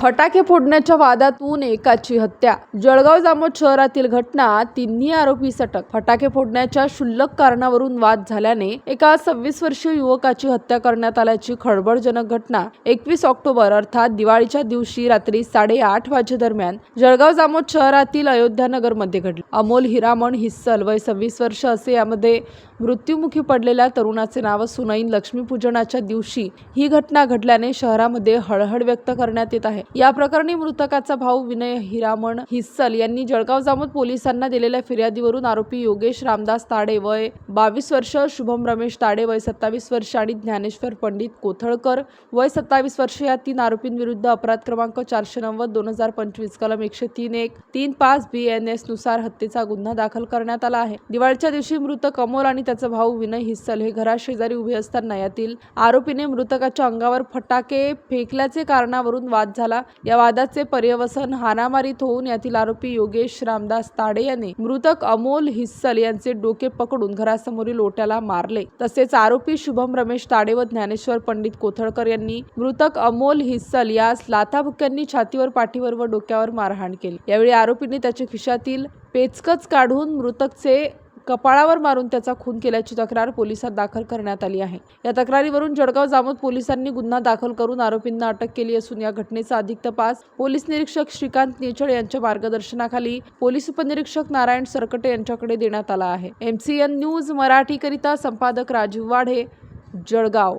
फटाके फोडण्याच्या वादातून एकाची हत्या. जळगाव जामोद शहरातील घटना तिन्ही आरोपी सटक. फटाके फोडण्याच्या क्षुल्लक कारणावरून वाद झाल्याने एका सव्वीस वर्षीय युवकाची हत्या करण्यात आल्याची खळबळजनक घटना एकवीस ऑक्टोबर अर्थात दिवाळीच्या दिवशी रात्री साडेआठ वाजेदरम्यान जळगाव जामोद शहरातील अयोध्यानगरमध्ये घडली. अमोल हिरामण हिस्सल वय सव्वीस वर्ष असे यामध्ये मृत्युमुखी पडलेल्या तरुणाचे नाव सुनाईन लक्ष्मीपूजनाच्या दिवशी ही घटना घडल्याने शहरामध्ये हळहळ व्यक्त करण्यात येत आहे. या प्रकरणी मृतकाचा भाऊ विनय हिरामण हिस्सल यांनी जळगाव जामोद पोलिसांना दिलेल्या फिर्यादीवरून आरोपी योगेश रामदास ताडे वय बावीस वर्ष शुभम रमेश ताडे वय सत्तावीस वर्ष आणि ज्ञानेश्वर पंडित कोथळकर. वय सत्तावीस वर्ष या तीन आरोपींविरुद्ध अपराध क्रमांक चारशे नव्वद दोन हजार पंचवीस कलम एकशे तीन एक तीन पाच बी एन एसनुसार हत्येचा गुन्हा दाखल करण्यात आला आहे. दिवाळीच्या दिवशी मृतक कमोल आणि त्याचा भाऊ विनय हिस्सल हे घराशेजारी उभे असताना यातील आरोपीने मृतकाच्या अंगावर फटाके फेकल्याचे कारणावरून वाद झाला. झाला या वादाचे पर्यवसन हाणामारीत होऊन यातील आरोपी योगेश रामदास ताडे यांनी मृतक अमोल हिस्सल यांचे डोके पकडून घरासमोरील ओट्याला मारले. तसेच आरोपी शुभम रमेश ताडे व ज्ञानेश्वर पंडित कोथळकर यांनी मृतक अमोल हिस्सल यास लाथाबुक्यांनी छातीवर पाठीवर व डोक्यावर मारहाण केली. यावेळी आरोपींनी त्याच्या खिशातील पेचकच काढून मृतकचे कपाळावर मारून त्याचा खून केल्याची तक्रार पोलिसात दाखल करण्यात आली आहे. या तक्रारीवरून जळगाव जामोद पोलिसांनी गुन्हा दाखल करून आरोपींना अटक केली असून या घटनेचा अधिक तपास पोलीस निरीक्षक श्रीकांत नेचळ यांच्या मार्गदर्शनाखाली पोलीस उपनिरीक्षक नारायण सरकटे यांच्याकडे देण्यात आला आहे. एमसीएन न्यूज मराठीकरिता संपादक राजीव वाढे जळगाव.